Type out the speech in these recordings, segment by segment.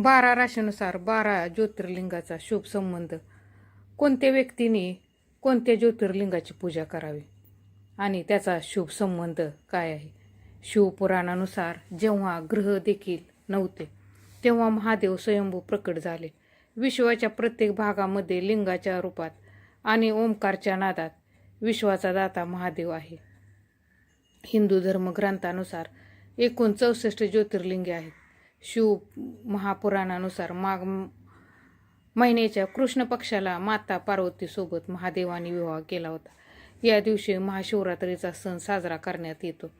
बारा राशीनुसार बारा ज्योतिर्लिंगाचा शुभ संबंध. कोणत्या व्यक्तीने कोणत्या ज्योतिर्लिंगाची पूजा करावी? आणि त्याचा शुभ संबंध काय आहे? शिवपुराणानुसार जेव्हा ग्रह देखील नव्हते तेव्हा महादेव स्वयंभू प्रकट झाले. विश्वाच्या प्रत्येक भागामध्ये लिंगाच्या रूपात आणि ओंकारच्या नादात विश्वाचा दाता महादेव आहे. हिंदू धर्मग्रंथानुसार एकूण चौसष्ट ज्योतिर्लिंगे आहेत. शिव महापुराणानुसार माघ महिन्याच्या कृष्ण पक्षाला माता पार्वतीसोबत महादेवाने विवाह केला होता. या दिवशी महाशिवरात्रीचा सण साजरा करण्यात येतो.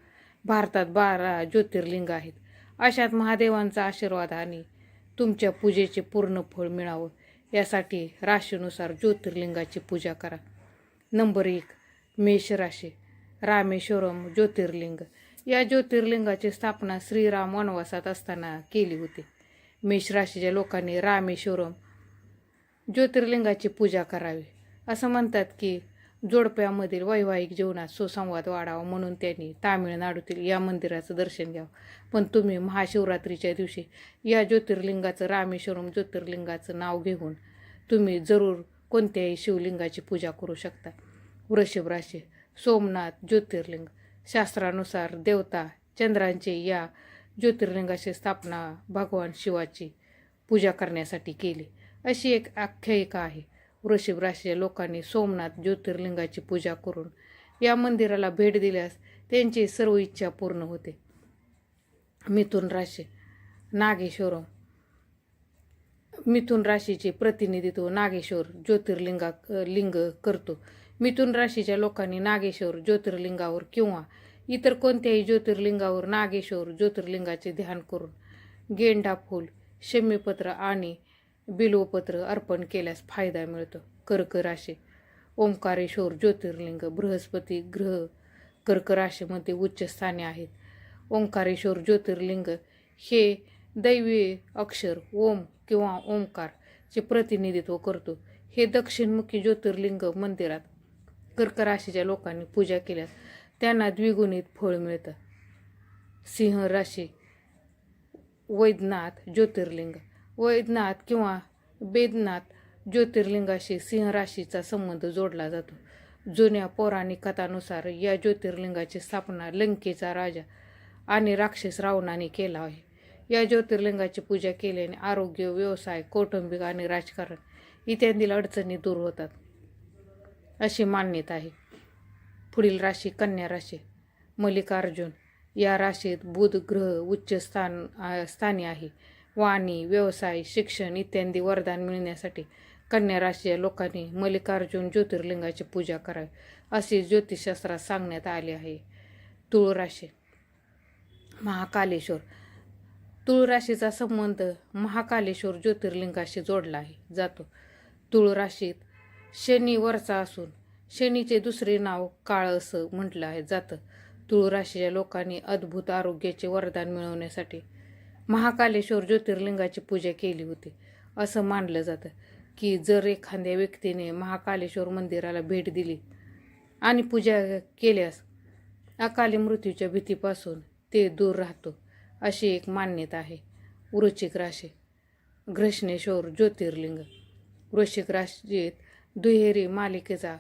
भारतात बारा ज्योतिर्लिंग आहेत. अशात महादेवांचा आशीर्वाद आणि तुमच्या पूजेचे पूर्ण फळ मिळावं यासाठी राशीनुसार ज्योतिर्लिंगाची पूजा करा. नंबर एक मेष राशी रामेश्वरम ज्योतिर्लिंग. या ज्योतिर्लिंगाची स्थापना श्रीराम वनवासात असताना केली होती. मेष राशीच्या लोकांनी रामेश्वरम ज्योतिर्लिंगाची पूजा करावी. असं म्हणतात की जोडप्यामधील वैवाहिक जीवनात सुसंवाद वाढावा म्हणून त्यांनी तामिळनाडूतील या मंदिराचं दर्शन घ्यावं. पण तुम्ही महाशिवरात्रीच्या दिवशी या ज्योतिर्लिंगाचं रामेश्वरम ज्योतिर्लिंगाचं नाव घेऊन तुम्ही जरूर कोणत्याही शिवलिंगाची पूजा करू शकता. वृषभ राशी सोमनाथ ज्योतिर्लिंग शास्त्रानुसार देवता चंद्रांचे या ज्योतिर्लिंगाची स्थापना भगवान शिवाची पूजा करण्यासाठी केली. अशी एक आख्यायिका आहे. वृषभ राशीच्या लोकांनी सोमनाथ ज्योतिर्लिंगाची पूजा करून या मंदिराला भेट दिल्यास त्यांची सर्व इच्छा पूर्ण होते. मिथुन राशी नागेश्वरम मिथुन राशीचे प्रतिनिधित्व नागेश्वर ज्योतिर्लिंगा लिंग करतो. मिथुन राशीच्या लोकांनी नागेश्वर ज्योतिर्लिंगावर किंवा इतर कोणत्याही ज्योतिर्लिंगावर नागेश्वर ज्योतिर्लिंगाचे ध्यान करून गेंडा फूल शमीपत्र आणि बिल्वपत्र अर्पण केल्यास फायदा मिळतो. कर्क राशी ओंकारेश्वर ज्योतिर्लिंग बृहस्पती ग्रह कर्क राशीमध्ये उच्च स्थाने आहेत. ओंकारेश्वर ज्योतिर्लिंग हे दैवी अक्षर ओम किंवा ओंकारचे प्रतिनिधित्व करतो. हे दक्षिणमुखी ज्योतिर्लिंग मंदिरात कर्क राशीच्या लोकांनी पूजा केल्यास त्यांना द्विगुणित फळ मिळतं. सिंह राशी वैद्यनाथ ज्योतिर्लिंग. वैद्यनाथ किंवा बेदनाथ ज्योतिर्लिंगाशी सिंह राशीचा संबंध जोडला जातो. जुन्या पौराणिक कथानुसार या ज्योतिर्लिंगाची स्थापना लंकेचा राजा आणि राक्षस रावणाने केला आहे. या ज्योतिर्लिंगाची पूजा केल्याने आरोग्य व्यवसाय कौटुंबिक आणि राजकारण इत्यादी अडचणी दूर होतात. अशी मान्यता आहे. पुढील राशी कन्या राशी. मल्लिकार्जुन या राशीत बुध ग्रह उच्च स्थान स्थानी आहे. वाणी व्यवसाय शिक्षण इत्यादी वरदान मिळण्यासाठी कन्या राशीच्या लोकांनी मल्लिकार्जुन ज्योतिर्लिंगाची पूजा करावी असे ज्योतिषशास्त्रात सांगण्यात आले आहे. तुळ राशी. महाकालेश्वर. तुळ राशीचा संबंध महाकालेश्वर ज्योतिर्लिंगाशी जोडला आहे जातो. तुळ राशीत शनी वरचा असून शनीचे दुसरे नाव काळ असं म्हटलं आहे जातं. तुळ राशीच्या लोकांनी अद्भुत आरोग्याचे वरदान मिळवण्यासाठी महाकालेश्वर ज्योतिर्लिंगाची पूजा केली होती असं मानलं जातं की जर एखाद्या व्यक्तीने महाकालेश्वर मंदिराला भेट दिली आणि पूजा केल्यास अकाली मृत्यूच्या भीतीपासून ते दूर राहतो अशी एक मान्यता आहे. वृश्चिक राशी घृष्णेश्वर ज्योतिर्लिंग वृश्चिक राशीत दुहेरी मालिकेचा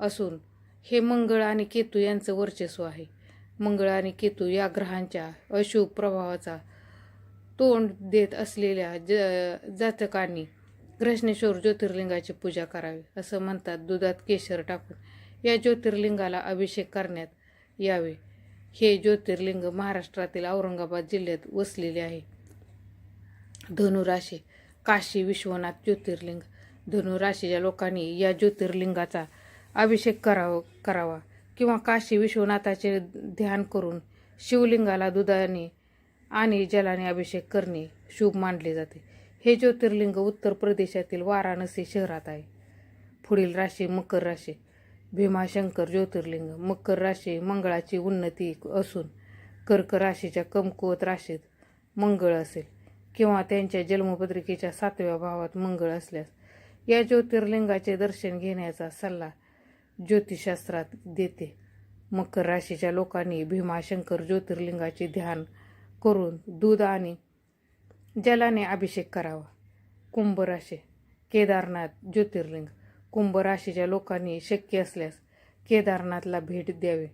असून हे मंगळ आणि केतू यांचं वर्चस्व आहे. मंगळ आणि केतू या ग्रहांच्या अशुभ प्रभावाचा तोंड देत असलेल्या ज जातकांनी घृष्णेश्वर ज्योतिर्लिंगाची पूजा करावी असं म्हणतात दुधात केशर टाकून. या ज्योतिर्लिंगाला अभिषेक करण्यात यावे. हे ज्योतिर्लिंग महाराष्ट्रातील औरंगाबाद जिल्ह्यात वसलेले आहे. धनुराशी काशी विश्वनाथ ज्योतिर्लिंग धनुराशीच्या लोकांनी या ज्योतिर्लिंगाचा अभिषेक कराव करावा. किंवा काशी विश्वनाथाचे ध्यान करून शिवलिंगाला दुधाने आणि जलाने अभिषेक करणे शुभ मानले जाते. हे ज्योतिर्लिंग उत्तर प्रदेशातील वाराणसी शहरात आहे. पुढील राशी मकर राशी. भीमाशंकर ज्योतिर्लिंग. मकर राशी मंगळाची उन्नती असून कर्क राशीच्या कमकुवत राशीत मंगळ असेल. किंवा त्यांच्या जन्मपत्रिकेच्या सातव्या भावात मंगळ असल्यास या ज्योतिर्लिंगाचे दर्शन घेण्याचा सल्ला ज्योतिषशास्त्रात देते. मकर राशीच्या लोकांनी भीमाशंकर ज्योतिर्लिंगाचे ध्यान करून दूध आणि जलाने अभिषेक करावा. कुंभ राशी केदारनाथ ज्योतिर्लिंग. कुंभ राशीच्या लोकांनी शक्य असल्यास केदारनाथला भेट द्यावी.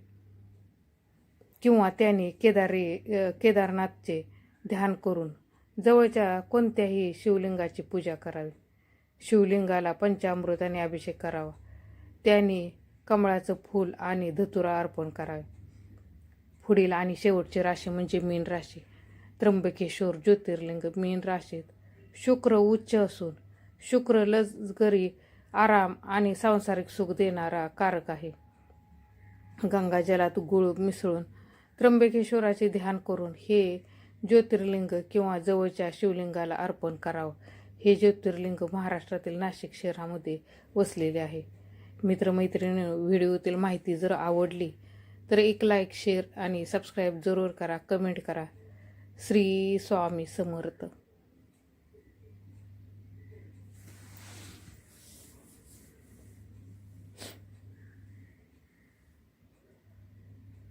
किंवा त्यांनी केदारी केदारनाथचे ध्यान करून जवळच्या कोणत्याही शिवलिंगाची पूजा करावी. शिवलिंगाला पंचामृताने अभिषेक करावा. त्यांनी कमळाचं फूल आणि धतुरा अर्पण करावे. पुढील आणि शेवटची राशी म्हणजे मीन राशी. त्र्यंबकेश्वर ज्योतिर्लिंग मीन राशीत शुक्र उच्च असून शुक्र लजगरी आराम आणि सांसारिक सुख देणारा कारक आहे. गंगा जलात गुळ मिसळून त्र्यंबकेश्वराचे ध्यान करून हे ज्योतिर्लिंग किंवा जवळच्या शिवलिंगाला अर्पण करावं. हे ज्योतिर्लिंग महाराष्ट्रातील नाशिक शहरामध्ये वसलेले आहे. मित्रमैत्रिणी व्हिडिओतील माहिती जर आवडली तर एक लाईक शेअर आणि सबस्क्राईब जरूर करा कमेंट करा. श्री स्वामी समर्थ.